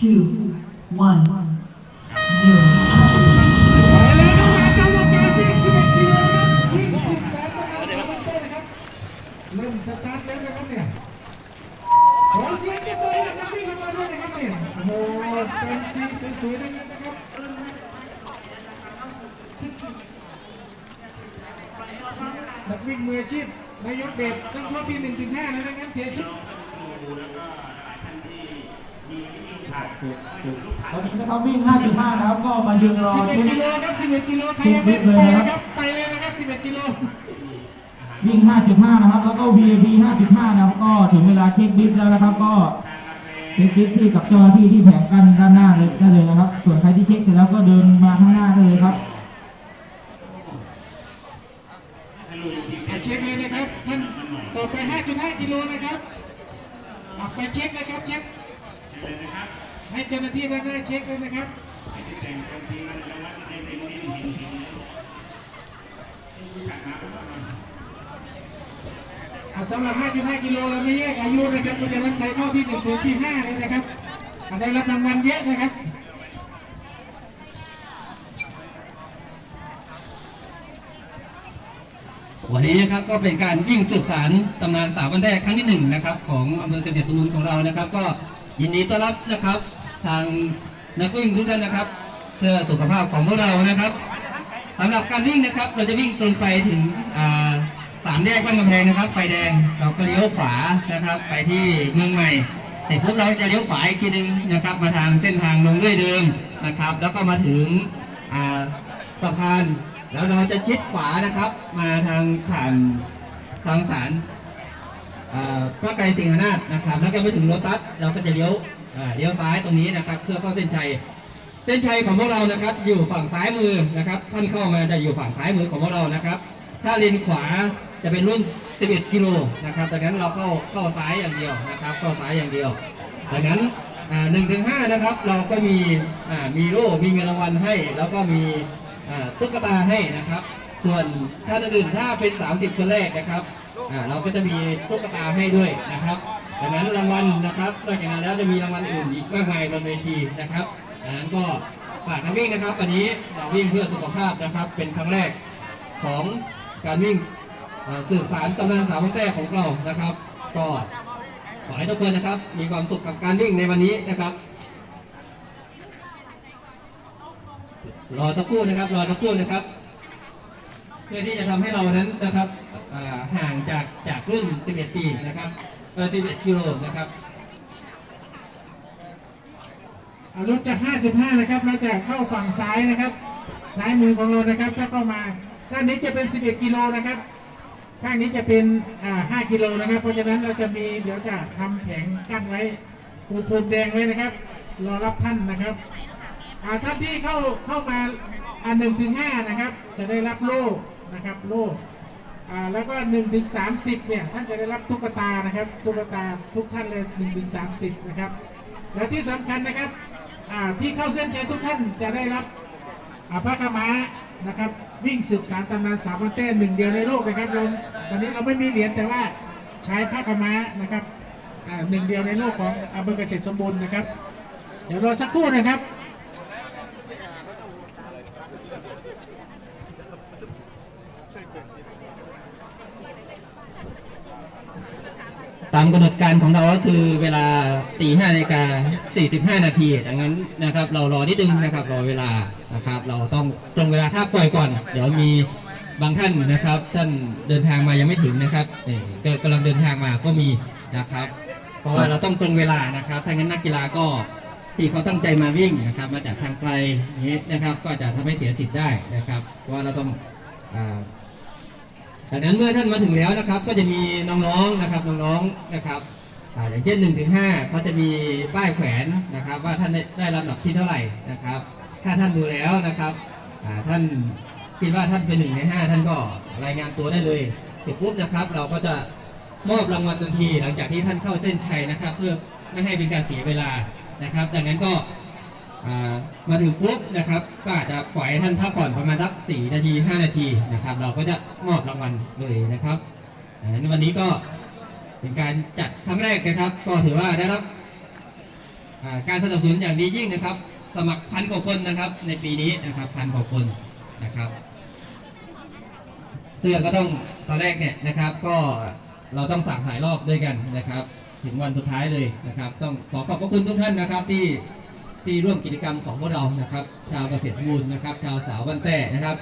two, one, zero. เลยนะครับกรรมการวิ่ง11กิโลนะครับวิ่ง10แสนนะครับนะครับเริ่มสตาร์ทแล้วนะครับเนี่ยขอเสียงปรบมือให้นักวิ่งของเราด้วยนะครับเนี่ยโอ้โหเป็นสีสวยๆทั้งนั้นนะครับนักวิ่งมืออาชีพนายกเดชต้งเข้าที่1ถึง5นะไม่งั้นเสียชุด ตอนนี้นะครับวิ่ง 5.5 นะครับ ก็มายืนรอเช็11กิโลครับ11กิโลใครยังไม่ไปนะครับ ไปเลยนะครับ 11กิโลวิ่ง 5.5 นะครับ แล้วก็ VAB 5.5 นะครับ ก็ถึงเวลาเช็คดิฟแล้วนะครับ ก็เช็คดิฟที่กับเจ้าหน้าที่ที่แผงกันด้านหน้าเลยได้เลยนะครับ ส่วนใครที่เช็คเสร็จแล้วก็เดินมาข้างหน้าได้เลยครับเช็คเลยนะครับท่านต่อไป 5.5 กิโลนะครับอะไปเช็คนะครับเช็ค ให้เจ้าหน้าที่ด้านหน้าเช็คเลยนะครับอะสำหรับ 5.5 กิโลเราไม่แยกอายุนะครับเพราะฉะนั้นใครเข้าที่1ถึงที่5เลยนะครับอะได้รับรางวัลเยอะนะครับวันนี้นะครับก็เป็นการวิ่งสืบสารตำนานสาววันแรกครั้งที่หนึ่งนะครับของอำเภอเกษตรสมุนของเรานะครับ ก็ ยินดีต้อนรับนะครับ ทางนักวิ่งทุกท่านนะครับเพื่อสุขภาพของพวกเรานะครับสำหรับการวิ่งนะครับ เราจะวิ่งตรงไปถึงสามแยกบ้านกำแพงนะครับ ไฟแดงเราก็เลี้ยวขวานะครับ ไปที่เมืองใหม่เสร็จปุ๊บเราจะเลี้ยวขวาอีกทีหนึงนะครับ มาทางเส้นทางลงเรื่อยเดิมนะครับ แล้วก็มาถึงสะพานแล้วเราจะชิดขวานะครับ มาทางผ่านทางสาร พระไกรสิงหนาถนะครับ แล้วก็ไปถึงโลตัสเราก็จะเลี้ยวเลี้ยวซ้ายตรงนี้นะครับ เพื่อเข้าเส้นชัย เส้นชัยของพวกเรานะครับ อยู่ฝั่งซ้ายมือนะครับ ท่านเข้ามาจะอยู่ฝั่งซ้ายมือของพวกเรานะครับ ถ้าเลนขวาจะเป็นรุ่น 11 กิโลนะครับดังนั้นเราเข้าเข้าซ้ายอย่างเดียวนะครับ เข้าซ้ายอย่างเดียวดังนั้นหนึ่งถึงห้านะครับ เราก็มีมีโล่มีเงินรางวัลให้ แล้วก็มีตุ๊กตาให้นะครับ ส่วนท่านอื่นๆถ้าเป็น 30 คนแรกนะครับ อ่าเราก็จะมีตุ๊กตาให้ด้วยนะครับดังนั้นรางวัลนะครับนอกจากนั้นแล้วจะมีรางวัลอื่นอีกมากมายบนเวทีนะครับดังนั้นก็ฝากนักวิ่งนะครับวันนี้เราวิ่งเพื่อสุขภาพนะครับ เป็นครั้งแรกของการวิ่งเอ่อสืบสารตำนานสาวพันแต้ของเรานะครับ ก็ขอให้ทุกคนนะครับ มีความสุขกับการวิ่งในวันนี้นะครับรอสักครู่นะครับ รอสักครู่นะครับ พื่อที่จะทำให้เรานั้นนะครับห่างจากจากรุ่น 11 ปีนะครับเออ11กิโลนะครับอะรถจะ 5.5 นะครับเราจะเข้าฝั่งซ้ายนะครับซ้ายมือของเรานะครับถ้าเข้ามาด้านนี้จะเป็น 11 กิโลนะครับข้างนี้จะเป็น5กิโลนะครับ เพราะฉะนั้นเราจะมีเดี๋ยวจะทำแผงกั้นไว้ปูพรมแดงไว้นะครับ รอรับท่านนะครับท่านที่เข้าเข้ามาอ่า1ถึง5นะครับ จะได้รับโล่ นะครับโล่อ่าแล้วก็1ถึง30เนี่ยท่านจะได้รับตุ๊กตานะครับตุ๊กตาทุกท่านเลย1ถึง30นะครับและที่สำคัญนะครับอ่าที่เข้าเส้นชัยทุกท่านจะได้รับพระกมานะครับวิ่งสืบสารตำนานสามวันเต้หนึ่งเดียวในโลกนะครับเราวันนี้เราไม่มีเหรียญแต่ว่าใช้พระกม้านะครับหนึ่งเดียวในโลกของอำเภอเกษตรสมบูรณ์นะครับ เดี๋ยวรอสักครู่นะครับ ตามกำหนดการของเราก็คือเวลาตีห้านาฬิกาสี่สิบห้านาทีดังนั้นนะครับ เรารอนิดนึงนะครับรอเวลานะครับ เราต้องตรงเวลาถ้าปล่อยก่อน เดี๋ยวมีบางท่านนะครับ ท่านเดินทางมายังไม่ถึงนะครับนี่ก็กำลังเดินทางมาก็มีนะครับ เพราะว่าเราต้องตรงเวลานะครับถ้างั้นนักกีฬาก็ที่เขาตั้งใจมาวิ่งนะครับ มาจากทางไกลนี้นะครับ ก็จะทำให้เสียสิทธิ์ได้นะครับ เพราะว่าเราต้องอ่า ดังนั้นเมื่อท่านมาถึงแล้วนะครับ ก็จะมีน้องๆนะครับน้องๆนะครับอย่างเช่น1นถึงห้าเขาจะมีป้ายแขวนนะครับ ว่าท่านได้ลำดับที่เท่าไหร่นะครับ ถ้าท่านดูแล้วนะครับท่านคิดว่าท่านเป็นหนึ่งในห้าท่านก็รายงานตัวได้เลยเสร็จปุ๊บนะครับ เราก็จะมอบรางวัลทันทีหลังจากที่ท่านเข้าเส้นชัยนะครับ เพื่อไม่ให้เป็นการเสียเวลานะครับ ดังนั้นก็ มาถึงปุ๊บนะครับก็อาจจะปล่อยท่านพักผ่อนประมาณสักสี่นาทีห้านาทีนะครับ เราก็จะมอบรางวัลเลยนะครับดังนั้นวันนี้ก็เป็นการจัดครั้งแรกนะครับ ก็ถือว่าได้รับการสนับสนุนอย่างดียิ่งนะครับ สมัครพันกว่าคนนะครับในปีนี้นะครับพันกว่าคนนะครับเสื้อก็ต้องตอนแรกเนี่ยนะครับ ก็เราต้องสั่งหลายรอบด้วยกันนะครับ ถึงวันสุดท้ายเลยนะครับ ต้องขอขอบพระคุณทุกท่านนะครับที่ ที่ร่วมกิจกรรมของพวกเรานะครับ ชาวเกษตรมบูรณ์นะครับ ชาวสาวบ้านแต่นะครับ